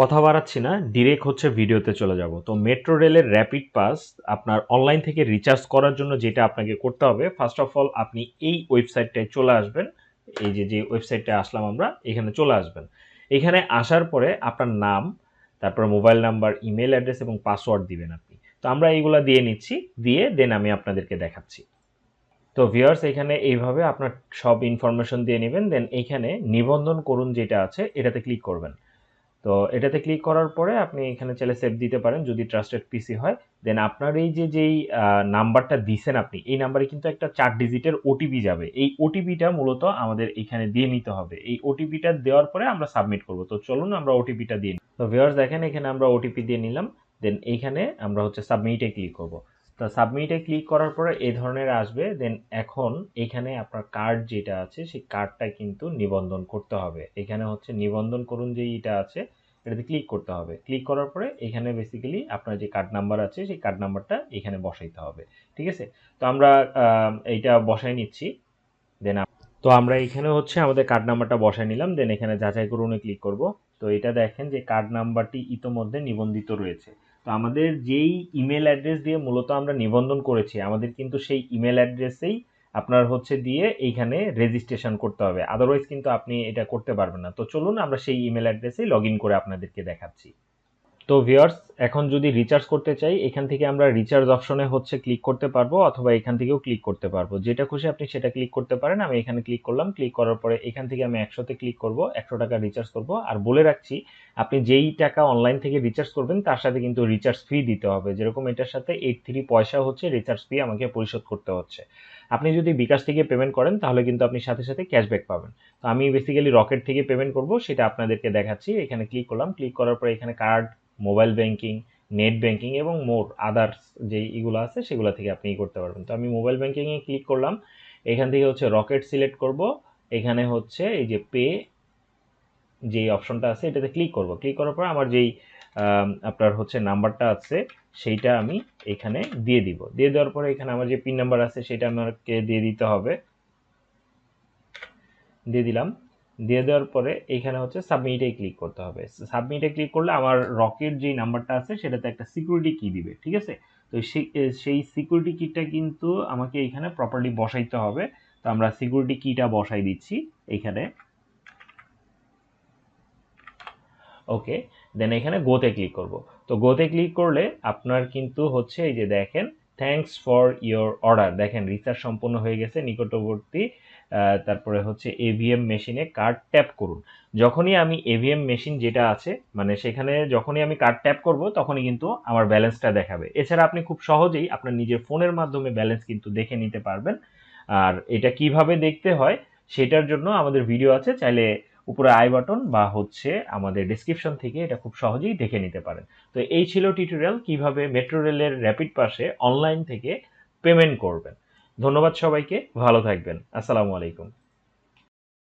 কথা বাড়াচ্ছি না ডিরেক্ট হচ্ছে ভিডিওতে চলে যাব। তো মেট্রো রেলের র্যাপিড পাস আপনার অনলাইন থেকে রিচার্জ করার জন্য যেটা আপনাকে করতে হবে ফার্স্ট অফ অল আপনি এই ওয়েবসাইটটায় চলে আসবেন। এই যে যে ওয়েবসাইটে আসলাম আমরা, এখানে চলে আসবেন। এখানে আসার পরে আপনার নাম, তারপর মোবাইল নাম্বার ইমেল অ্যাড্রেস এবং পাসওয়ার্ড দিবেন আপনি। তো আমরা এইগুলা দিয়ে নিচ্ছি, দিয়ে দেন আমি আপনাদেরকে দেখাচ্ছি। তো ভিউয়ার্স এখানে এইভাবে আপনার সব ইনফরমেশন দিয়ে নেবেন দেন এইখানে নিবন্ধন করুন যেটা আছে, এটাতে ক্লিক করবেন। তো এটাতে ক্লিক করার পরে আপনি এখানে চাইলে সেভ দিতে পারেন যদি ট্রাস্টেড পিসি হয়। দেন আপনার এই যে, যেই নাম্বারটা দিছেন আপনি, এই নাম্বারে কিন্তু একটা চার ডিজিটের ওটিপি যাবে। এই ওটিপিটা মূলত আমাদের এখানে দিয়ে নিতে হবে। এই ওটিপিটা দেওয়ার পরে আমরা সাবমিট করব। তো চলুন আমরা ওটিপিটা দিয়ে তো ভিউয়ার্স দেখেন এখানে আমরা ওটিপি দিয়ে নিলাম। দেন এইখানে আমরা হচ্ছে সাবমিটে ক্লিক করব। তো সাবমিটে ক্লিক করার পরে এই ধরনের আসবে দেন এখন এখানে আপনার কার্ড যেটা আছে, সেই কার্ডটা কিন্তু নিবন্ধন করতে হবে। এখানে হচ্ছে নিবন্ধন করুন যে এটা আছে, এটাতে ক্লিক করতে হবে। ক্লিক করার পরে এখানে বেসিক্যালি আপনার যে কার্ড নাম্বার আছে, সেই কার্ড নাম্বারটা এখানে বসাইতে হবে। ঠিক আছে? তো আমরা এইটা বসাই নিচ্ছি। দেন তো আমরা এখানে হচ্ছে আমাদের কার্ড নাম্বারটা বসাই নিলাম। দেন এখানে যাচাই করুনে ক্লিক করব। তো এটা দেখেন যে কার্ড নাম্বারটি ইতোমধ্যে নিবন্ধিত রয়েছে। তো আমাদের যেই ইমেল অ্যাড্রেস দিয়ে মূলত আমরা নিবন্ধন করেছি, আমাদের কিন্তু সেই ইমেল অ্যাড্রেসেই আপনার হচ্ছে দিয়ে এইখানে রেজিস্ট্রেশন করতে হবে। আদারওয়াইজ কিন্তু আপনি এটা করতে পারবেন না। তো চলুন আমরা সেই ইমেল অ্যাড্রেসেই লগ করে আপনাদেরকে দেখাচ্ছি। তো ভিউয়ার্স এখন যদি রিচার্জ করতে চাই, এখান থেকে আমরা রিচার্জ অপশনে হচ্ছে ক্লিক করতে পারব, অথবা এখান থেকেও ক্লিক করতে পারব। যেটা খুশি আপনি সেটা ক্লিক করতে পারেন। আমি এখানে ক্লিক করলাম ক্লিক করার পরে এখান থেকে আমি একশোতে ক্লিক করব, একশো টাকা রিচার্জ করব। আর বলে রাখছি, আপনি যেই টাকা অনলাইন থেকে রিচার্জ করবেন, তার সাথে কিন্তু রিচার্জ ফি দিতে হবে। যেরকম এটার সাথে এইট থ্রি পয়সা হচ্ছে রিচার্জ ফি আমাকে পরিশোধ করতে হচ্ছে। আপনি যদি বিকাশ থেকে পেমেন্ট করেন, তাহলে কিন্তু আপনি সাথে সাথে ক্যাশব্যাক পাবেন। তো আমি বেসিক্যালি রকেট থেকে পেমেন্ট করব, সেটা আপনাদেরকে দেখাচ্ছি। এখানে ক্লিক করলাম। ক্লিক করার পরে এখানে card mobile banking net banking এবং মোর আদার্স যে ইগুলো আছে, সেগুলো থেকে আপনি করতে পারবেন। তো আমি মোবাইল ব্যাংকিংয়ে ক্লিক করলাম। এখান থেকে হচ্ছে রকেট সিলেক্ট করব। এখানে হচ্ছে এই যে পে যেই অপশনটা আছে, এটাতে ক্লিক করব। ক্লিক করার পর আমার যেই আপনার হচ্ছে নাম্বারটা আছে, সেইটা আমি এখানে দিয়ে দিব। দিয়ে দেওয়ার পরে এখানে আমার যে পিন নাম্বার আছে, সেটা আমাকে দিয়ে দিতে হবে। দিয়ে দিলাম। দিয়ে দেওয়ার পরে এখানে হচ্ছে সাবমিটে ক্লিক করতে হবে। সাবমিটে ক্লিক করলে আমার রকেট যেই নাম্বারটা আছে, সেটাতে একটা সিকিউরিটি কি দিবে, ঠিক আছে? তো সেই সেই সিকিউরিটি কিটা কিন্তু আমাকে এখানে প্রপারলি বসাইতে হবে। তো আমরা সিকিউরিটি কিটা বসাই দিচ্ছি এখানে। ওকে দেন এখানে গোতে ক্লিক করব। তো গোতে ক্লিক করলে আপনার কিন্তু হচ্ছে এই যে দেখেন থ্যাঙ্কস ফর ইওর অর্ডার দেখেন রিচার্জ সম্পূর্ণ হয়ে গেছে। নিকটবর্তী তারপরে হচ্ছে এভিএম মেশিনে কার্ড ট্যাপ করুন। যখনই আমি এভিএম মেশিন যেটা আছে মানে সেখানে যখনই আমি কার্ড ট্যাপ করব, তখনই কিন্তু আমার ব্যালেন্সটা দেখাবে। এছাড়া আপনি খুব সহজেই আপনার নিজের ফোনের মাধ্যমে ব্যালেন্স কিন্তু দেখে নিতে পারবেন। আর এটা কীভাবে দেখতে হয়, সেটার জন্য আমাদের ভিডিও আছে। চাইলে উপরে আই বাটন বা হচ্ছে আমাদের ডিসক্রিপশন থেকে এটা খুব সহজেই দেখে নিতে পারেন। তো এই ছিল টিউটোরিয়াল কীভাবে মেট্রো রেলের র্যাপিড পাসে অনলাইন থেকে পেমেন্ট করবেন। ধন্যবাদ সবাইকে, ভালো থাকবেন। আসসালামু আলাইকুম।